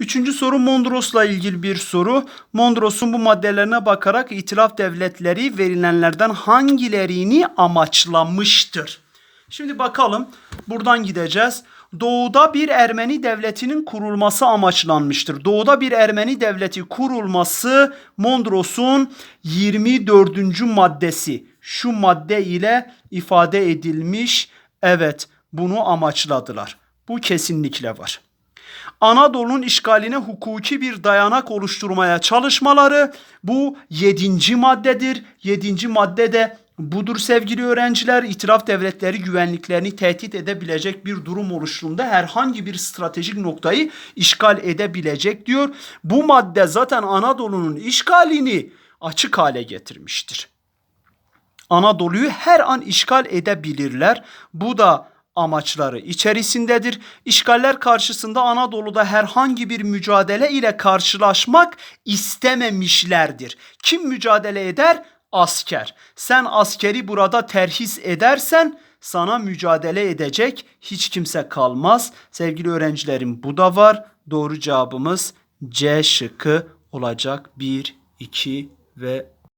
Üçüncü soru Mondros'la ilgili bir soru. Mondros'un bu maddelerine bakarak itilaf devletleri verilenlerden hangilerini amaçlamıştır? Şimdi bakalım buradan gideceğiz. Doğuda bir Ermeni devletinin kurulması amaçlanmıştır. Doğuda bir Ermeni devleti kurulması Mondros'un 24. maddesi. Şu madde ile ifade edilmiş. Evet bunu amaçladılar. Bu kesinlikle var. Anadolu'nun işgaline hukuki bir dayanak oluşturmaya çalışmaları bu yedinci maddedir. Yedinci madde de budur sevgili öğrenciler. İtiraf devletleri güvenliklerini tehdit edebilecek bir durum oluştuğunda herhangi bir stratejik noktayı işgal edebilecek diyor. Bu madde zaten Anadolu'nun işgalini açık hale getirmiştir. Anadolu'yu her an işgal edebilirler. Bu da amaçları içerisindedir. İşgaller karşısında Anadolu'da herhangi bir mücadele ile karşılaşmak istememişlerdir. Kim mücadele eder? Asker. Sen askeri burada terhis edersen sana mücadele edecek hiç kimse kalmaz. Sevgili öğrencilerim bu da var. Doğru cevabımız C şıkkı olacak. 1, 2 ve